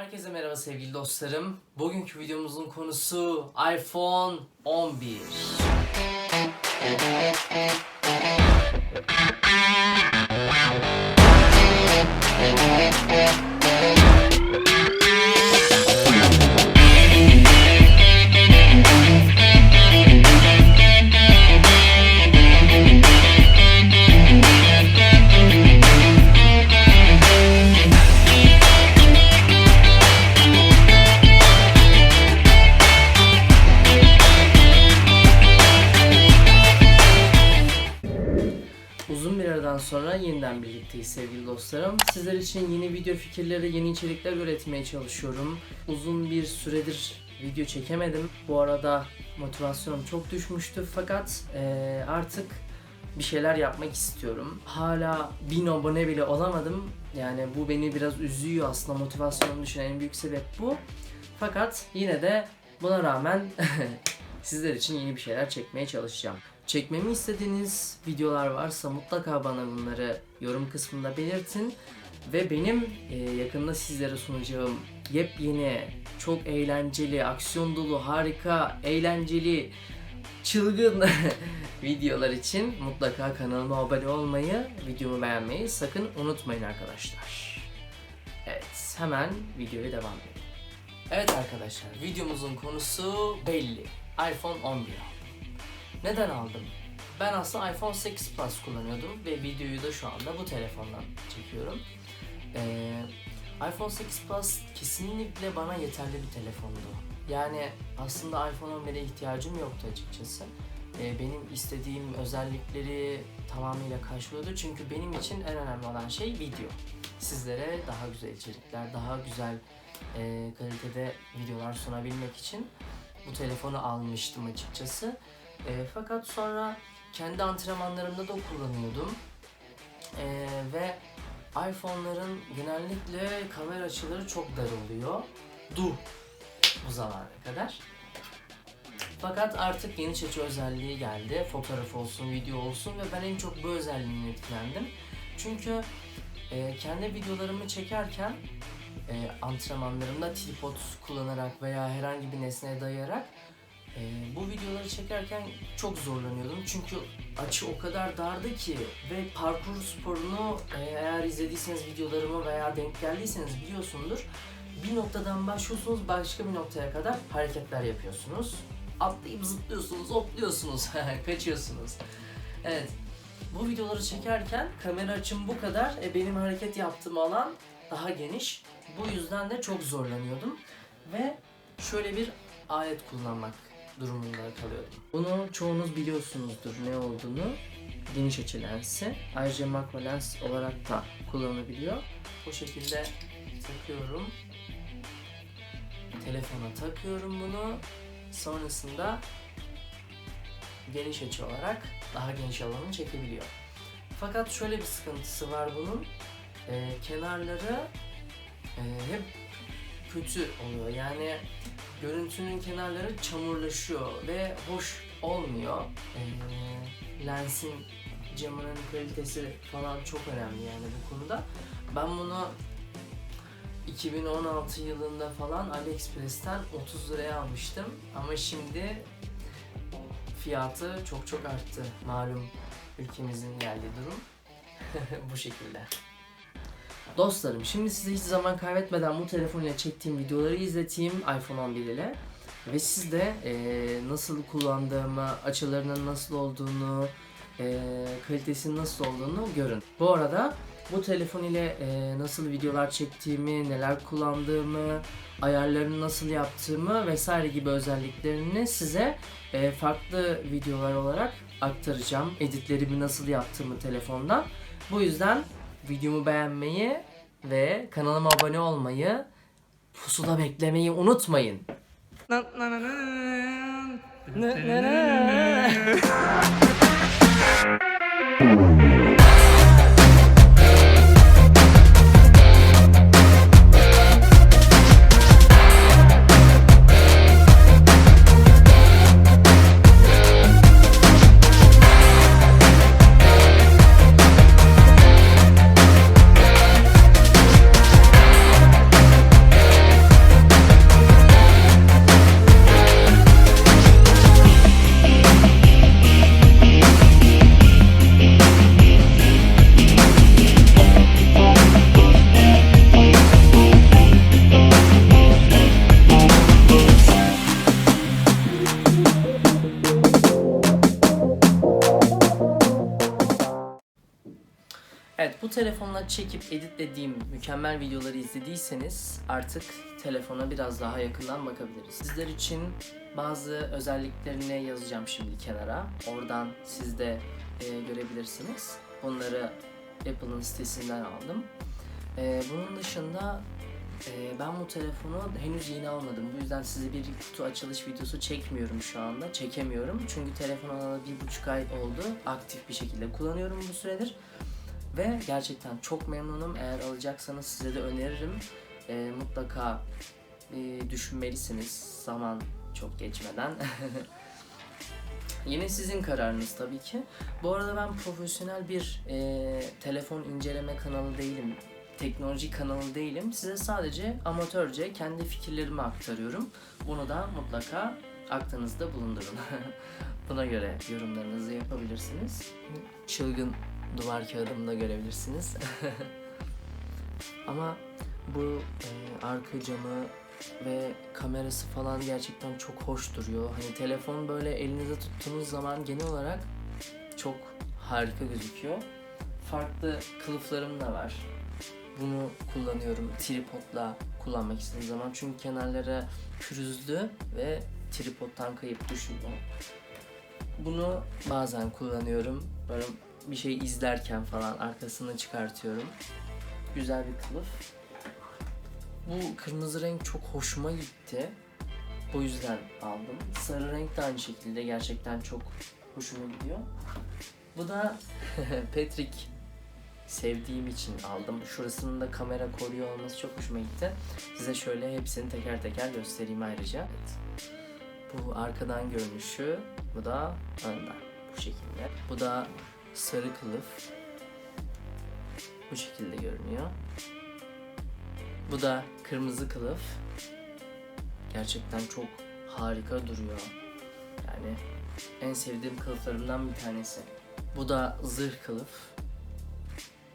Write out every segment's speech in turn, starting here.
Herkese merhaba sevgili dostlarım. Bugünkü videomuzun konusu iPhone 11. sonra yeniden birlikteyiz sevgili dostlarım. Sizler için yeni video fikirleri, yeni içerikler üretmeye çalışıyorum. Uzun bir süredir video çekemedim. Bu arada motivasyonum çok düşmüştü fakat eee, artık bir şeyler yapmak istiyorum. Hala 1000 abone bile olamadım. Yani bu beni biraz üzüyor aslında motivasyonumu düşen en büyük sebep bu. Fakat yine de buna rağmen sizler için yeni bir şeyler çekmeye çalışacağım. Çekmemi istediğiniz videolar varsa mutlaka bana bunları yorum kısmında belirtin. Ve benim e, yakında sizlere sunacağım yepyeni, çok eğlenceli, aksiyon dolu, harika, eğlenceli, çılgın videolar için mutlaka kanalıma abone olmayı, videomu beğenmeyi sakın unutmayın arkadaşlar. Evet, hemen videoya devam edelim. Evet arkadaşlar, videomuzun konusu belli. iPhone 11 aldım. Neden aldım? Ben aslında iPhone 8 Plus kullanıyordum ve videoyu da şu anda bu telefondan çekiyorum. Ee, iPhone 8 Plus kesinlikle bana yeterli bir telefondu. Yani aslında iPhone 11'e ihtiyacım yoktu açıkçası. Ee, benim istediğim özellikleri tamamıyla karşılıyordu. Çünkü benim için en önemli olan şey video. Sizlere daha güzel içerikler, daha güzel e, kalitede videolar sunabilmek için bu telefonu almıştım açıkçası. E, fakat sonra kendi antrenmanlarımda da kullanıyordum. E, ve iPhone'ların genellikle kamera açıları çok dar oluyor. Du bu zamana kadar. Fakat artık geniş açı özelliği geldi. Fotoğraf olsun, video olsun ve ben en çok bu özelliğine etkilendim. Çünkü e, kendi videolarımı çekerken e, antrenmanlarımda tripod kullanarak veya herhangi bir nesneye dayayarak e, bu videoları çekerken çok zorlanıyordum. Çünkü açı o kadar dardı ki ve parkur sporunu e, eğer izlediyseniz videolarımı veya denk geldiyseniz biliyorsundur. Bir noktadan başlıyorsunuz başka bir noktaya kadar hareketler yapıyorsunuz. Atlayıp zıplıyorsunuz, hopluyorsunuz, kaçıyorsunuz. Evet. Bu videoları çekerken kamera açım bu kadar. E, benim hareket yaptığım alan daha geniş. Bu yüzden de çok zorlanıyordum. Ve şöyle bir alet kullanmak durumunda kalıyordum. Bunu çoğunuz biliyorsunuzdur ne olduğunu. Geniş açı lensi. Ayrıca makro lens olarak da kullanılabiliyor. Bu şekilde takıyorum. Telefona takıyorum bunu. Sonrasında geniş açı olarak daha geniş alanı çekebiliyor. Fakat şöyle bir sıkıntısı var bunun. Ee, kenarları e, hep kötü oluyor. Yani görüntünün kenarları çamurlaşıyor ve hoş olmuyor. Ee, lensin camının kalitesi falan çok önemli yani bu konuda. Ben bunu 2016 yılında falan AliExpress'ten 30 liraya almıştım ama şimdi fiyatı çok çok arttı. Malum ülkemizin geldiği durum bu şekilde. Dostlarım şimdi size hiç zaman kaybetmeden bu telefon ile çektiğim videoları izleteyim iPhone 11 ile. Ve siz de eee, nasıl kullandığımı, açılarının nasıl olduğunu, eee, kalitesinin nasıl olduğunu görün. Bu arada bu telefon ile eee, nasıl videolar çektiğimi, neler kullandığımı, ayarlarını nasıl yaptığımı vesaire gibi özelliklerini size eee, farklı videolar olarak aktaracağım. Editlerimi nasıl yaptığımı telefondan. Bu yüzden videomu beğenmeyi ve kanalıma abone olmayı, pusuda beklemeyi unutmayın. telefonla çekip editlediğim mükemmel videoları izlediyseniz artık telefona biraz daha yakından bakabiliriz. Sizler için bazı özelliklerini yazacağım şimdi kenara. Oradan siz de e, görebilirsiniz. Bunları Apple'ın sitesinden aldım. E, bunun dışında e, ben bu telefonu henüz yeni almadım. Bu yüzden size bir kutu açılış videosu çekmiyorum şu anda. Çekemiyorum. Çünkü telefon alalı bir buçuk ay oldu. Aktif bir şekilde kullanıyorum bu süredir. Ve gerçekten çok memnunum. Eğer alacaksanız size de öneririm. E, mutlaka e, düşünmelisiniz zaman çok geçmeden. Yine sizin kararınız tabii ki. Bu arada ben profesyonel bir e, telefon inceleme kanalı değilim. Teknoloji kanalı değilim. Size sadece amatörce kendi fikirlerimi aktarıyorum. Bunu da mutlaka aklınızda bulundurun. Buna göre yorumlarınızı yapabilirsiniz. Çılgın duvar kağıdımı da görebilirsiniz. Ama bu e, arka camı ve kamerası falan gerçekten çok hoş duruyor. Hani telefon böyle elinize tuttuğunuz zaman genel olarak çok harika gözüküyor. Farklı kılıflarım da var. Bunu kullanıyorum tripodla kullanmak istediğim zaman. Çünkü kenarları pürüzlü ve tripodtan kayıp düşüyor. Bunu bazen kullanıyorum. Böyle bir şey izlerken falan arkasını çıkartıyorum. Güzel bir kılıf. Bu kırmızı renk çok hoşuma gitti. Bu yüzden aldım. Sarı renk de aynı şekilde gerçekten çok hoşuma gidiyor. Bu da Patrick sevdiğim için aldım. Şurasının da kamera koruyor olması çok hoşuma gitti. Size şöyle hepsini teker teker göstereyim ayrıca. Evet. Bu arkadan görünüşü, bu da önden bu şekilde. Bu da sarı kılıf. Bu şekilde görünüyor. Bu da kırmızı kılıf. Gerçekten çok harika duruyor. Yani en sevdiğim kılıflarımdan bir tanesi. Bu da zırh kılıf.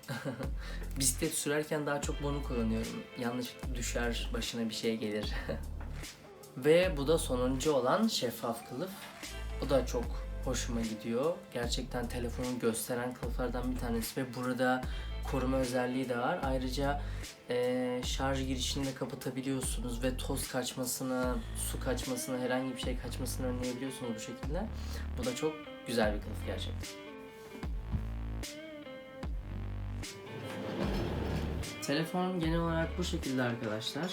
Bisiklet sürerken daha çok bunu kullanıyorum. Yanlışlıkla düşer, başına bir şey gelir. Ve bu da sonuncu olan şeffaf kılıf. Bu da çok hoşuma gidiyor. Gerçekten telefonu gösteren kılıflardan bir tanesi ve burada koruma özelliği de var. Ayrıca eee, şarj girişini de kapatabiliyorsunuz ve toz kaçmasını, su kaçmasını, herhangi bir şey kaçmasını önleyebiliyorsunuz bu şekilde. Bu da çok güzel bir kılıf gerçekten. Telefon genel olarak bu şekilde arkadaşlar.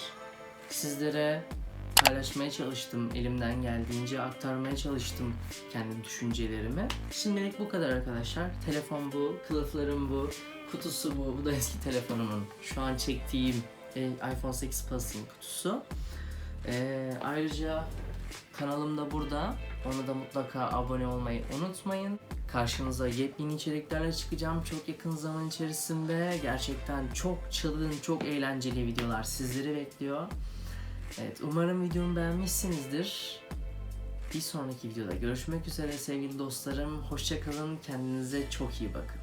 Sizlere paylaşmaya çalıştım. Elimden geldiğince aktarmaya çalıştım kendi düşüncelerimi. Şimdilik bu kadar arkadaşlar. Telefon bu, kılıflarım bu, kutusu bu. Bu da eski telefonumun. Şu an çektiğim e, iPhone 8 Plus'ın kutusu. E, ayrıca kanalım da burada. Ona da mutlaka abone olmayı unutmayın. Karşınıza yepyeni içeriklerle çıkacağım çok yakın zaman içerisinde. Gerçekten çok çılgın, çok eğlenceli videolar sizleri bekliyor. Evet, umarım videomu beğenmişsinizdir. Bir sonraki videoda görüşmek üzere sevgili dostlarım. Hoşçakalın, kendinize çok iyi bakın.